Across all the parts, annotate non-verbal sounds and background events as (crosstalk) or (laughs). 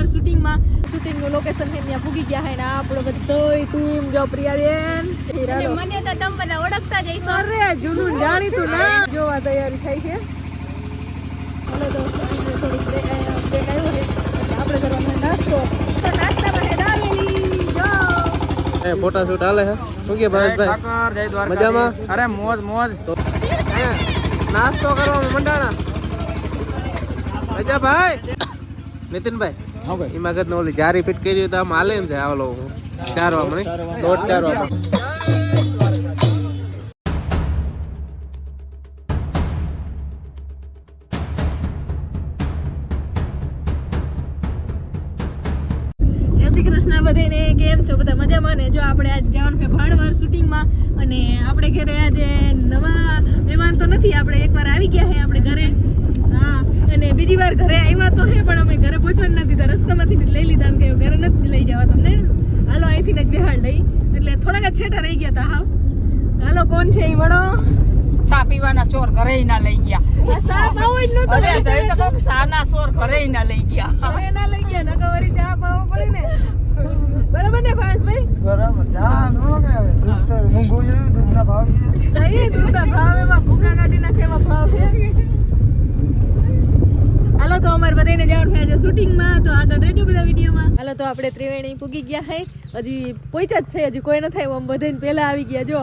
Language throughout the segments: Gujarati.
ભાણવર શૂટિંગમાં શૂટિંગનું લોકેશન છે ત્યાં ગયા છે ને આપણો બધોય ટીમ જો પ્રિયાબેન મને તો તમે બધા ઓળખતા જઈશ અરે જૂનું જાણીતું ના. જોવા તૈયારી થઈ છે. હાલો તો થોડીક બ્રેક આવ્યો છે આપણે કરવાનો નાસ્તો. તો નાસ્તામાં છે દાબેલી જો. ફોટા શૂટ હાલે છે. શું કે ભાવેશભાઈ? ઠાકર જય દ્વારકા મજામાં? અરે મોજ મોજ. નાસ્તો કરવામાં મંડાણા. મજા ભાઈ નીતિનભાઈ? એમાં આગળ ઓલી જારી ફિટ કરી તો આમ હાલે એમ છે આવલો ચાર વાગે દોઢ ચાર વાગે જય શ્રી કૃષ્ણ બધાને કેમ છો? બધા મજામાં ને? જો આપણે આજ જવાનું છે ભાણવર શૂટિંગમાં અને આપણે ઘરે આજે નવા મહેમાન તો નથી આપણે એકવાર આવી ગયા છે આપણે ઘરે. હા. અને બીજી વાર ઘરે આવ્યા તો છે પણ અમે ઘરે પહોંચવા નથી દીધા રસ્તામાંથી લઈ લીધા. કે ઘરે નથી લઈ જવા તમને. હાલો અહીંથી ને બિહાડ લઈ. એટલે થોડાક જ છેટા રહી ગયા હતા હાવ. હાલો કોણ છે એ વડો ચા પીવાના ચોર ઘરે ના લઈ ગયા. સા પાવો જ નતો અરે તો તો કોક સાના ચોર ઘરે ના લઈ ગયા. ઘરે ના લઈ ગયા નકર વળી ચા પાવો પડે ને. બરાબર ને ભાઈ બરાબર ચા નો કે હવે દૂધ તો મૂંગું દૂધ ના ભાવ છે. નહીં દૂધના ભાવ એમાં ભૂકા કાઢી નાખે એમાં ભાવ છે. હાલો તો અમારે બધાને જવાનું છે આજે શૂટિંગમાં તો આગળ રહેજો બધા વિડીયોમાં. હાલો તો આપણે ત્રિવેણી પૂગી ગયા હે. હજી પહોંચ્યા જ છે હજી કોઈ ન થાય આમ બધાને પહેલા આવી ગયા જો.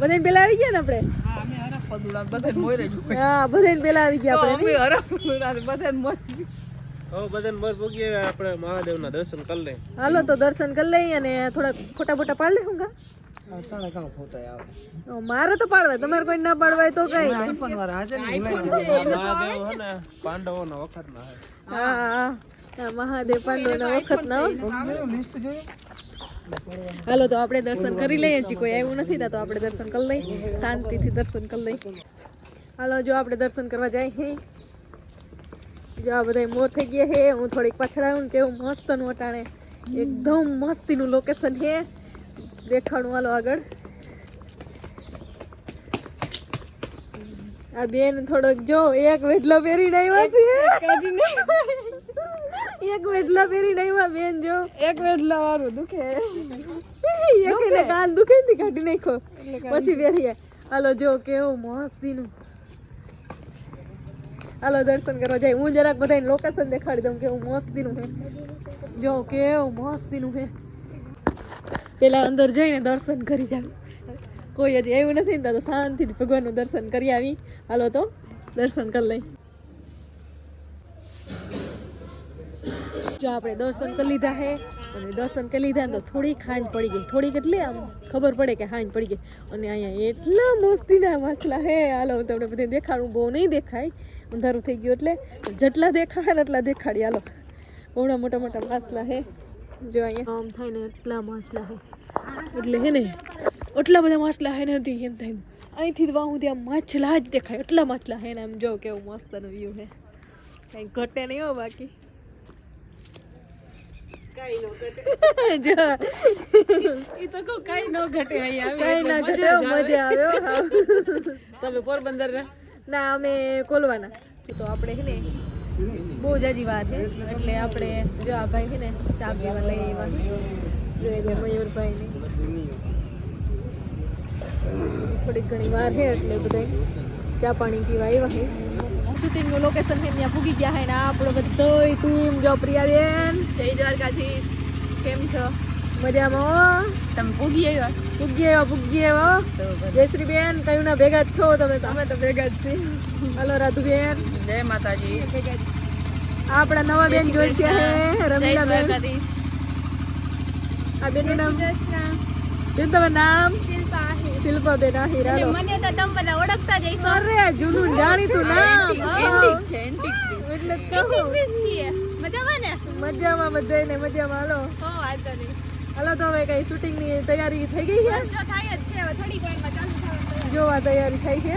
બધાને પહેલા આવી ગયા ને આપણે? હા અમે હરખ પદુડા બધા મોરે જ હા બધાને પહેલા આવી ગયા આપણે બધાને બસ પૂગીએ આપણે દર્શન કરી લઈએ. હાલો તો દર્શન કરી લઈએ અને થોડા ફોટા ફોટા પાડી લે હું મારે તો પાડવા તમારે કોઈ ના પાડવાય તો કઈ. આઈફોન વાળા હાજર ને ભૂલાઈ મહાદેવ હે ને પાંડવોના વખતના હે. હા હા. હા મહાદેવ પાંડવના વખત ના હો. ગયું લિસ્ટ જોયું હાલો તો આપણે દર્શન કરી લઈએ છીએ કોઈ આવ્યું નથી ને તો આપણે દર્શન કરી લઈએ. શાંતિથી દર્શન કરી લઈએ. હાલો જો આપણે દર્શન કરવા જાય જો આ બધા મોર થઈ ગયા હે. હું થોડીક પાછળ આવું ને કેવું મસ્તનું અટાણે. એકદમ મસ્તીનું લોકેશન છે દેખાડું હાલો આગળ. આ બેન થોડોક જો એક વેટલો પહેરીને આવ્યા છે એક વેટલા પહેરીને આવ્યા બેન જો. એક વેટલા વાળું દુખે. એકને કાન દુખે? ને કાઢી નાખો. પછી પહેરીએ. હાલો જો કેવું મોસ્તીનું. હાલો દર્શન કરવા જાય. હું જરાક બધાને લોકેશન દેખાડી દઉં કેવું મસ્તીનું હે જો કેવું મસ્તીનું છે. પેલા અંદર જઈને દર્શન કરી આવી. કોઈ હજી એવું નથી ને તો શાંતિથી ભગવાનનું દર્શન કરી આવી. હાલો તો, દર્શન કરી લઈ. જો આપણે દર્શન કરી લીધા હે, અને દર્શન કરી લીધા તો થોડી ખાંજ પડી ગઈ. થોડીક એટલે આમ ખબર પડે કે ખાંજ પડી ગઈ. અને અહીંયા એટલા મસ્તીના માછલા હે. હાલો, હું તમને બધે દેખાડું. બહુ નહીં દેખાય. અંધારું થઈ ગયું એટલે. જેટલા દેખાય ને એટલા દેખાડી હાલો. બહુ મોટા મોટા માછલા હે. જો અહીંયા. આમ થાય ને એટલા માછલા હે. એટલે હે ને એટલા બધા માછલા હે ને હતી એમ થાય અહીંથી વાહું ત્યાં માછલા જ દેખાય. એટલા માછલા હે ને એમ જો કેવું મસ્તનો વ્યૂ હે. કઈ ઘટે નહીં હો બાકી. (laughs) જો. ઈ તો કો કઈ ન ઘટે અહીંયા કઈ ના ઘટે હો, મજા આવે હો, હા. તમે પોરબંદર ના અમે કોલવાના. તો આપણે હે ને બહુ જ હજી વાર છે. એટલે આપણે જો આ ભાઈ છે ને ચા પીવા લઈ આવ્યા જોઈએ છે મયુરભાઈ ની. થોડીક ઘણી વાર છે એટલે બધા ચા પાણી પીવા આવ્યા છે. શૂટિંગનું લોકેશન છે ત્યાં ભૂગી ગયા છે ને આપણો બધોય ટીમ જો પ્રિયાબેન. જય દ્વારકાધીશ. કેમ છો? મજામાં તમે પૂગી આવ્યા? પૂગી આવ્યા પૂગી આવ્યા જયશ્રી બેન કયું ના ભેગા જ છો તમે તમે તો ભેગા જ છીએ. હલો રાધુબેન. જય માતાજી. આ આપણા નવા બેન જોઈ ગયા રમીલા બેન. આ બેનનું નામ? બેન તમારું નામ? શિલ્પા બેન આ હીરાનો મને તો તમે બધા ઓળખતા જઈશો અરે જૂનું જાણીતું નામ. એન્ટિક છે એન્ટિક પીસ એટલે કહું. છીએ મજામાં ને? મજામાં બધાને મજામાં. હાલો. હો વાંધો નહીં. હાલો તો હવે કઈ શૂટિંગની તૈયારી થઈ ગઈ છે? જો થાય જ છે. થોડીક વારમાં ચાલુ થવાનું. જોવા તૈયારી થઈ છે?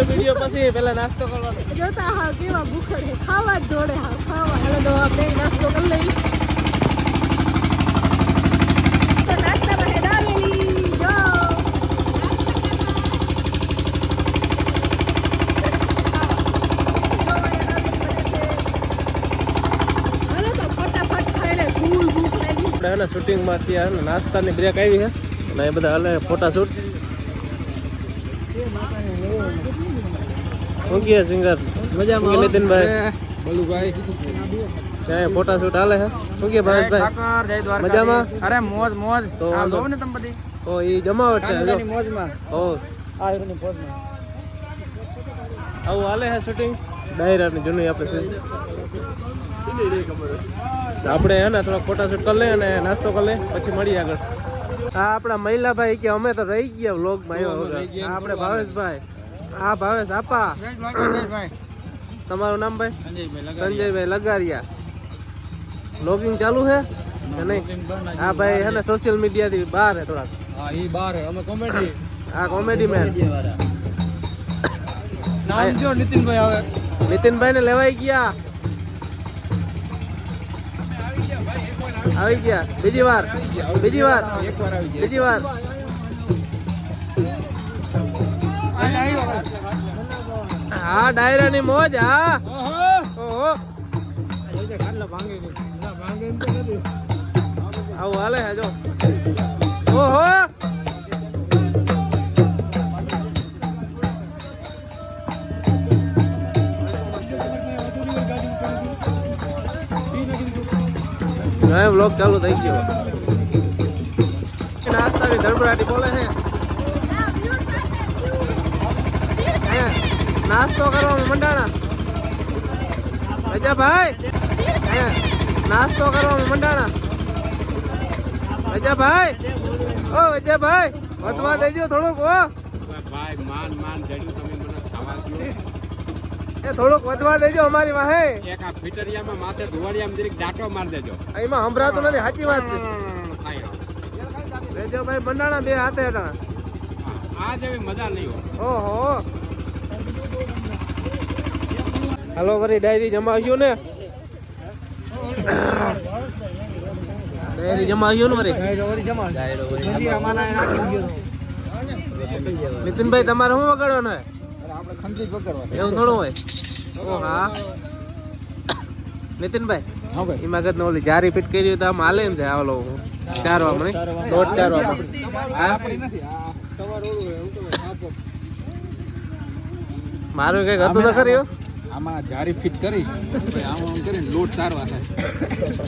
વીડિયો વીડિયો પછી પહેલા નાસ્તો કરવાનો. જોતા હા કેવા ભૂખડે ખાવા જ દોડે હા ખાવા. હાલો તો આપણે નાસ્તો કરી લઈ તો નાસ્તામાં હે દાબેલી જો. નાસ્તાની બ્રેક આવી છે અને એ બધા હાલે ફોટા શૂટ શું કહે સિંગર? મજામાં નીતિનભાઈ? બોલુભાઈ. ત્યાં ફોટા શૂટ હાલે હે? શું કહે ભાવેશભાઈ? મજામાં? અરે મોજ મોજ. તો આ વાંધો. ને તમ બધી. ઓ એ જમાવટ છે. મોજમાં. ઓ આ હીરોની મોજમાં આવું હાલે હે શૂટિંગ ડાયરાની જૂની આપણે આપણે હે ને થોડા ફોટા શૂટ કરી લઈએ અને નાસ્તો કરી લઈએ પછી મળીએ આગળ. આ આપણા મહિલાભાઈ કે અમે તો રહી ગયા આવ્યા વગર. આપણે ભાવેશભાઈ. આ ભાવેશ આપા. તમારું નામ ભાઈ? સંજયભાઈ લગારિયા. વ્લોગિંગ ચાલુ છે કે નહીં? આ ભાઈ હે ને સોશિયલ મીડિયાથી બહાર હે થોડાક. હા ઈ બાર. હે. અમે કોમેડી આ કોમેડી મેન નામ જો નીતિનભાઈ આવે નીતિનભાઈ ને લેવાઈ ગયા. આવી ગયા. બીજી વાર. બીજી વાર. બીજી વાર. હા, ડાયરાની મોજ, હા. ઓહો. આવું હાલે છે વ્લોગ ચાલુ થઈ ગયો. નાસ્તાની ધડબડાટી બોલે છે. હે, નાસ્તો કરવા મંડાણા. રજાભાઈ? હે, નાસ્તો કરવા મંડાણા. રજાભાઈ? ઓ રજાભાઈ વધવા દેજો થોડુંક ઓ ભાઈ માન માન જડ્યું તમે મને ખાવા દો એ થોડુંક વધવા દેજો અમારી વાહે. એક આ ફિટરિયામાં માથે ધુવાડિયામાં જરીક ડાટો મારી દેજો. એમાં સંભળાતું નથી સાચી વાત છે. થાય રેજાભાઈ બંડાણા બે હાથે હટાણા આ જેવી મજા નહીં હોય. ઓહો. હાલો વરી ડાયરી જમાવ્યું ને. ડાયરી જમાવ્યું ને વરી નીતિનભાઈ તમારે શું વગાડવાનું હોય? એવું થોડું હોય? ઓ હા. નીતિનભાઈ હા ભાઈ. એમાં આગળ ઓલી જારી ફિટ કરી તો આમ હાલે એમ છે આ ઓલો ચારવા વામણે દોઢ ચાર વામણે હા? નથી તો આપો મારું કંઈક હતું તો હો. આમાં જારી ફિટ કરી. આમ આમ કરીને લોટ ચારવા થાય.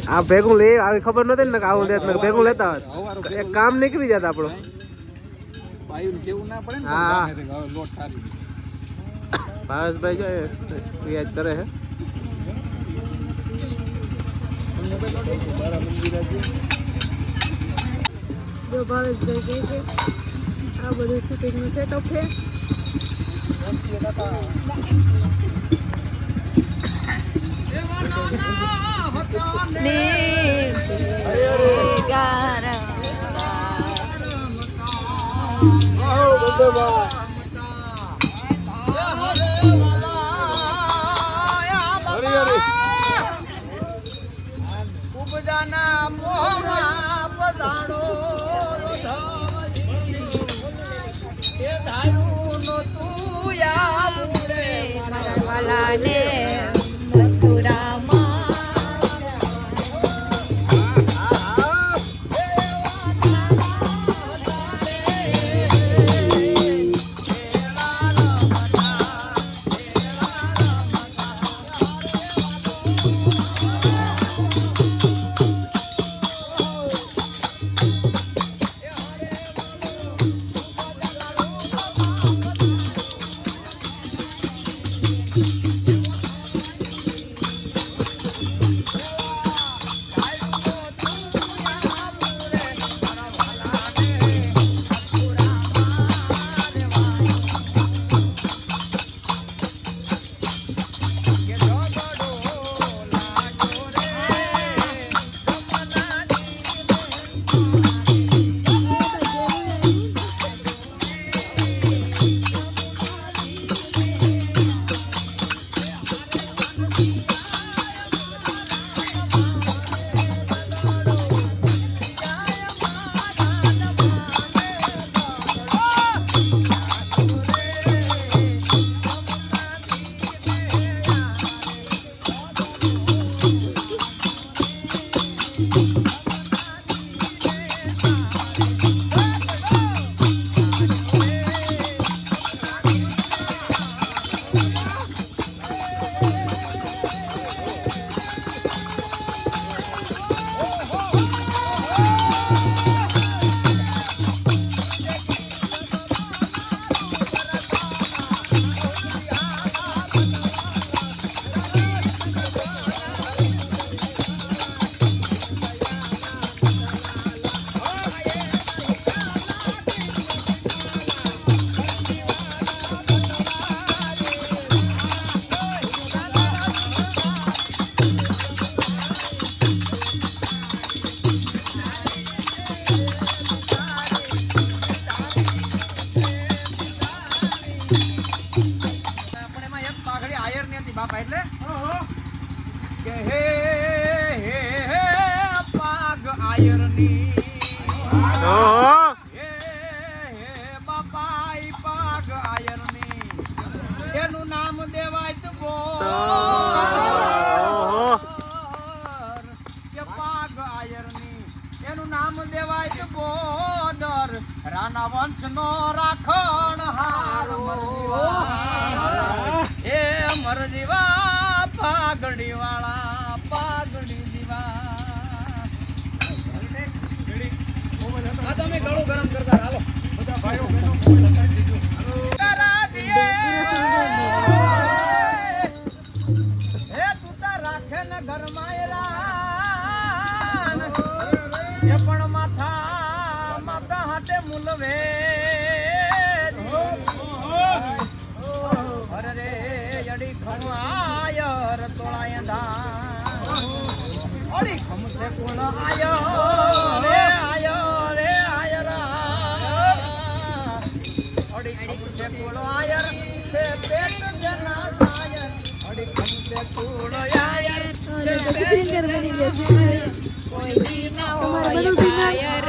આ ભેગું લે આવી ખબર નતી ને કે આવું લેત ને ભેગું લેતા હોત. એક કામ નીકળી જતા આપણું. કેવું ના પડે ને હા. લોટ સારી ભાવેશભાઈ જો રિયાજ કરે છે જો ભાવેશભાઈ ગઈ છે આ બધું શૂટિંગનું છે તો ફેર Oh, પાઘડી વાળા પાઘડી દીવા. તમે ગળું ગરમ કરતા હાલો બધા ભાઈઓ બહેનો અડી ખમસે કોણ આયો રે આયો રે આયરા અડી ખમસે કોણ આયર છે પેટ જના સાયર અડી ખમસે કોણ આયર છે પેટ હે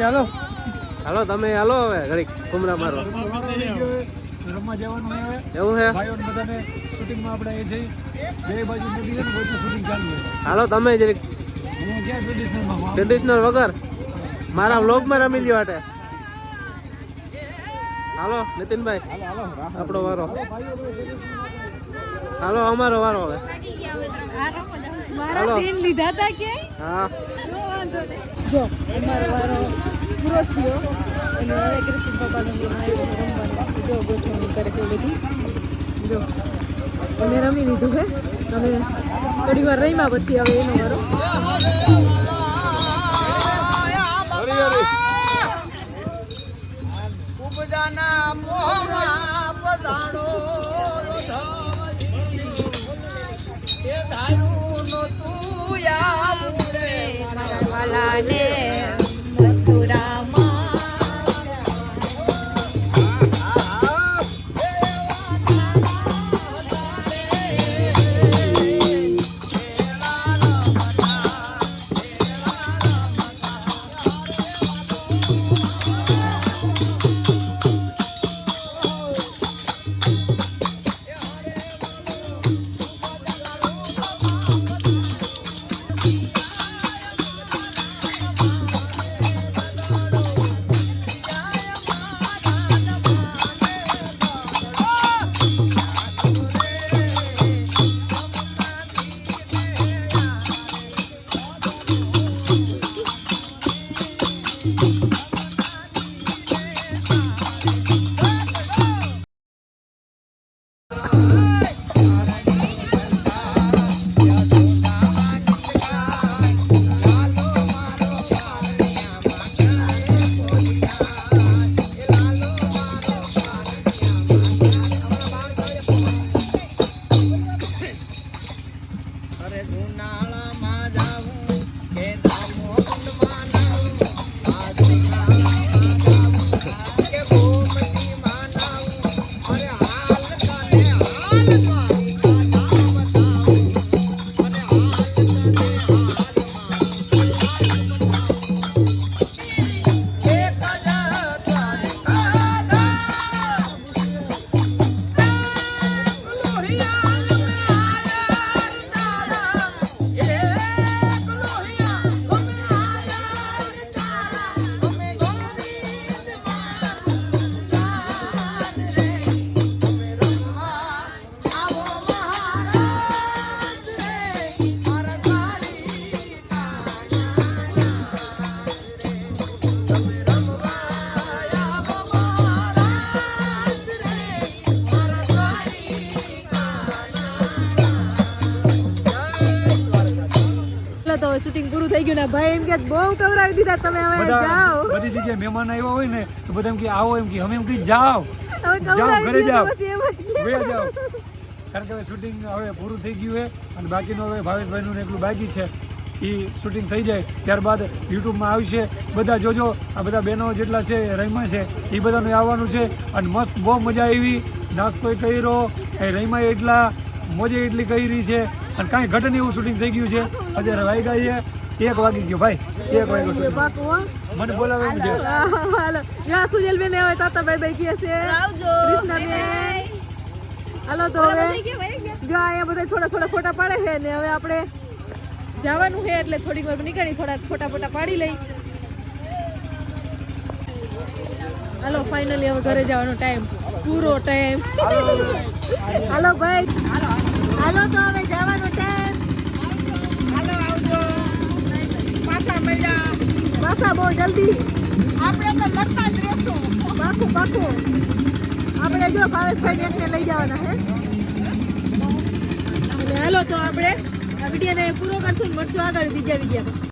આપણે હાલો. હાલો તમે હાલો હવે ઘડીક કુમરા મારો. રમવા જવાનું હવે. એવું છે ભાઈઓને બધાને શૂટિંગમાં આપણે એ જઈ બે બાજુ નદી છે ને વચ્ચે શૂટિંગ ચાલુ છે હાલો તમે જરીક. હું ક્યાં ટ્રેડિશનલમાં ટ્રેડિશનલ વગર? મારા વ્લોગમાં રમી લ્યો આટે. હાલો નીતિનભાઈ આપણો વારો. હાલો અમારો વારો હવે. હાલો. લીધા તા કે હા. જો, અમારો વારો પૂરો થયો અને હવે બાબાનો ગેમ આવ્યો રમવાનો જો ગોઠવણી કરે છે બધી. જો, અમે રમી લીધું છે અમે થોડી વાર રમ્યા પછી હવે એનો વારો. ઉપજાના મોહમાં પધારો ધારું તું યાદ ચાલો એમ કે બહુ કવરાવી દીધા તમે હવે જાઓ. બધી જગ્યાએ મહેમાન આવ્યા હોય ને તો બધા એમ કે આવો એમ કે અમે એમ કે જાઓ. હવે જાઓ, ઘરે જાઓ. વયા જાઓ. કારણ કે હવે શૂટિંગ હવે પૂરું થઈ ગયું છે અને બાકીનું હવે ભાવેશભાઈનું એકલું બાકી છે. એ શૂટિંગ થઈ જાય. ત્યારબાદ યુટ્યુબમાં આવશે. બધા જોજો આ બધા બહેનો જેટલા છે રહીમાં છે એ બધાનું આવવાનું છે. અને મસ્ત બહુ મજા આવી. નાસ્તો કર્યો. એ રહીમાં એટલા. મોજે એટલી કરી છે. અને કાંઈ ઘટે એવું શૂટિંગ થઈ ગયું છે. અત્યારે વાગ્યા છે. એક વાગી ગયો ભાઈ. એક વાગ્યો શૂટિંગ મને બોલાવે એમ છે હાલો. યા સુજલ બેન આવે તાતા ભાઈ ભાઈ કે છે. કૃષ્ણ બેન હાલો તો હવે જો અહીંયા બધા થોડા થોડા ફોટા પાડે છે ને હવે આપણે જવાનું છે એટલે થોડીક વાર નીકળી થોડા ફોટા ફોટા પાડી લઈ. હાલો ફાઇનલી હવે ઘરે જવાનો ટાઈમ પૂરો ટાઈમ હાલો. ભાઈ. હાલો તો હવે જવાનો ટાઈમ હાલો આવજો પાછા મળ્યા પાછા બહુ જલ્દી. આપણે તો લડતા જ રહેશું. પાકું પાકું. આપણે જો ભાવેશભાઈ એકને લઈ જવાના હે. હાલો તો આપણે આ વિડીયોને પૂરો કરશું મળશું આગળ બીજા વીડિયો